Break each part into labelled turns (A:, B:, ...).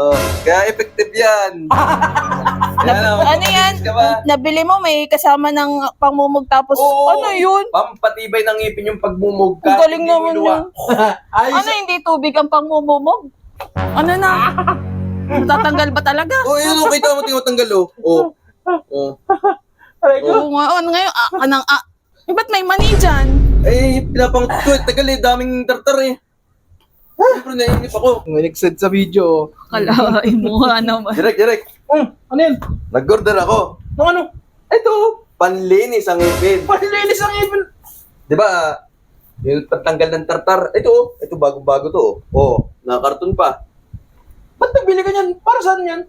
A: Oh, kaya effective yan. Yan, oh.
B: Ano yan?
A: Ka ba?
B: Nabili mo, may kasama ng pangmumog tapos
A: Oo.
B: ano yun?
A: Pampatibay ng ngipin yung pagmumog.
B: Ang
A: kahit
B: galing
A: hindi mo
B: naman yun.
C: Ayos.
B: Ano hindi tubig ang pangmumumog? Ano na? Tatanggal ba talaga?
A: Oh, yun, oh, kita mo tinatanggal, oh. Oh. Oh.
C: Aray ko.
B: Oo nga, ano ngayon? Ah, anang, ah. Eh, ba't may mani dyan?
A: Eh, pinapang tagal eh, daming tartar eh. Siyempre, naiinip ako.
C: May nag-send sa video.
B: Kalain mo nga naman.
A: Direk, direk.
C: Hmm, ano yun?
A: Nag-order ako.
C: Nung ano? Ito.
A: Panlinis ang ngipin.
C: Panlinis ang ibon.
A: Di ba? Yung pagtanggal ng tartar. Ito, oh. Ito, bago-bago to. oh. Oh, nakakarton pa.
C: Ba't nagbili ka niyan? Para saan yan?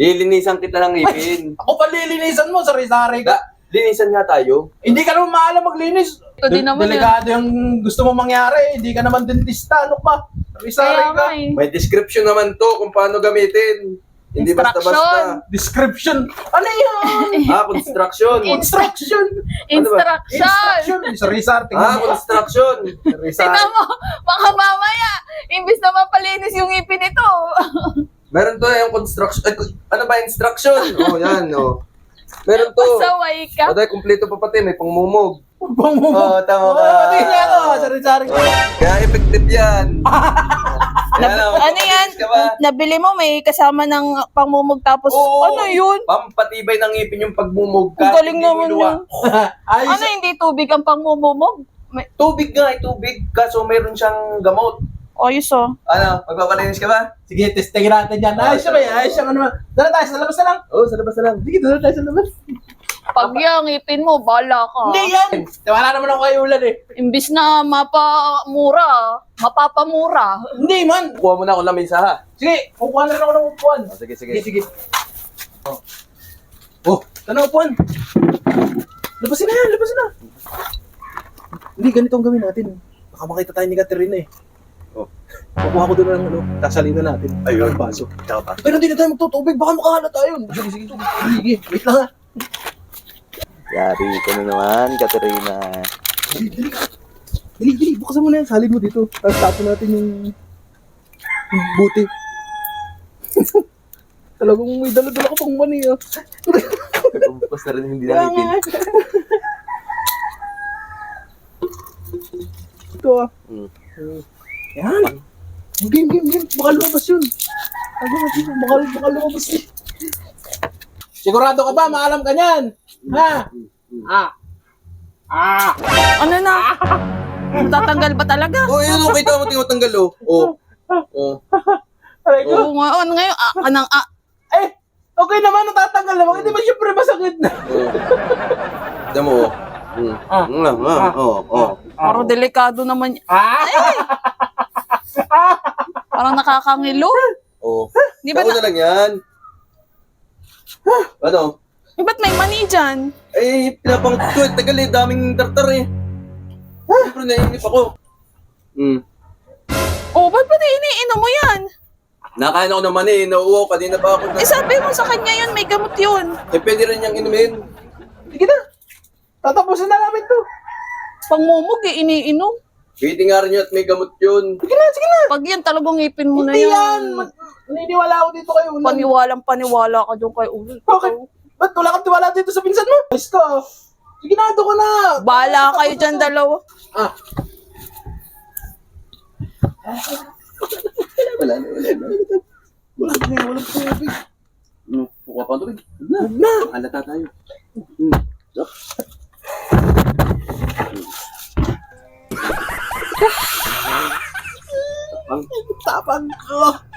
A: Lilinisan kita ng ngipin.
C: Ako pa lilinisan mo, sari-sari ka.
A: Da, linisan nga tayo.
C: Hindi ka naman maalam maglinis.
B: Ito din naman.
C: Delikado yung gusto mo mangyari. Hindi ka naman dentista. Ano pa? Sari-sari
B: Kaya
C: ka.
B: nga eh.
A: May description naman to kung paano gamitin. Hindi basta-basta.
C: Description. Ano yan?
A: Ah, construction.
C: Instruction.
B: Instruction!
C: Instruction. Sari-sari.
A: Ah, construction.
C: Sari-sari.
B: Tingnan mo, baka mamaya, imbis na mapalinis yung ngipin nito.
A: Meron to yung construction. Ay, ano ba, instruction? Oh, yan, oh. Meron to.
B: Pasaway ka.
A: Dahil kumpleto pa pati, may pangmumog.
C: Bang mo.
A: Oo, tama ka.
C: Oh, pati niya ako. Sari-sari ka.
A: Kaya effective yan. Yan, oh.
B: Ano yan?
A: Ka?
B: Nabili mo, may kasama ng pangmumog tapos
A: Oo.
B: ano yun?
A: Pampatibay ng ngipin yung pagmumog.
B: Ang
A: kahit
B: galing
A: hindi
B: naman yun.
C: Ayos.
B: Ano hindi tubig ang pangmumumog? May,
A: Tubig nga, eh, tubig. Kaso meron siyang gamot.
B: Ayos oh.
A: Ano, magpapalinis ka ba?
C: Sige, testingin natin yan. Ayos siya ba yan? Ayos siya ano naman. Dala tayo, sa labas na lang.
A: Oo, oh, sa labas na lang.
C: Sige, dala tayo sa labas.
B: Pag yung ngipin mo, bala ka.
C: Hindi yan. Tiwala naman ako kay Ulan eh.
B: Imbis na mapamura, mapapamura.
C: Hindi man.
A: Kuha mo na ako lamesa ha.
C: Sige, kukuha na rin ako ng upuan.
A: Oh, sige,
C: Sige,
A: sige.
C: sige. Oh. Oh, tanong upuan. Labasin na yan, labasin na. Hindi, ganito ang gawin natin. Baka makita tayo ni Katerina eh. Kukuha ko doon ng ano, tasalina natin.
A: Ayun.
C: Ang baso.
A: Pa.
C: Pero hindi na tayo magtutubig, baka makahala tayo. Sige, sige, sige. Sige, wait lang ha.
A: Yari ko na naman, Katerina.
C: Dali, dali. Dali, dali. Bukasan mo na yan. Salid mo dito. Tapos tapon natin yung, yung buti. Talagang may dala-dala ka pang mani ah.
A: Bukas na rin hindi
C: Kaya
A: na ngipin.
C: nga. Ito ah.
A: Hmm.
C: Yan. Game, game, game. Baka lumabas yun. Ano nga dito? Baka, baka lumabas yun. Sigurado ka ba? Maalam ka niyan. Ha? Ah. Ah.
B: Ano na? Tatanggal ba talaga?
A: Oh, yun, oh, kita mo tinatanggal, oh. Oh. Oh.
C: Aray ko.
B: Oo nga, ano ngayon? Ah, anang, ah,
C: Eh, okay naman, natatanggal naman. Hindi ba syempre masakit na?
A: Oh. Diyan mo, oh. Mm.
C: Ah.
A: Mm, ah, oh, oh.
B: parang delikado naman.
C: Ah!
B: Parang nakakangilo.
A: Oh.
B: Di ba
A: Tao na lang yan. Ano?
B: Eh, ba't may mani dyan?
A: Eh, pinapang ko, eh, tagal eh, daming tartar eh. Siyempre, naiinip ako. Hmm.
B: Oh, ba't pati iniinom mo yan?
A: Nakain ako naman eh, nauuwaw, kanina pa ako na...
B: Eh, sabi mo sa kanya yun, may gamot yun.
A: Eh, pwede rin niyang inumin.
C: Sige na. Tatapusin na namin to.
B: Pangmumog eh, iniinom.
A: Pwede nga rin yun at may gamot yun.
C: Sige na, sige na.
B: Pag yan, talagang ngipin mo na
C: Hindi yan. Naniniwala ako dito kayo.
B: Paniwalang paniwala ka dyan kay Ulo.
C: Bakit? Ba't wala kang tiwala dito sa pinsan mo? Ayos ka. Sige na, doon ka na.
B: Bala kayo dyan dalawa.
C: Ah.
A: Wala na, wala na.
C: Wala na, tubig.
A: Hmm, buka pa tubig. Na,
C: Huwag na.
A: halata tayo. Hmm. So.
C: Ang tapang ko.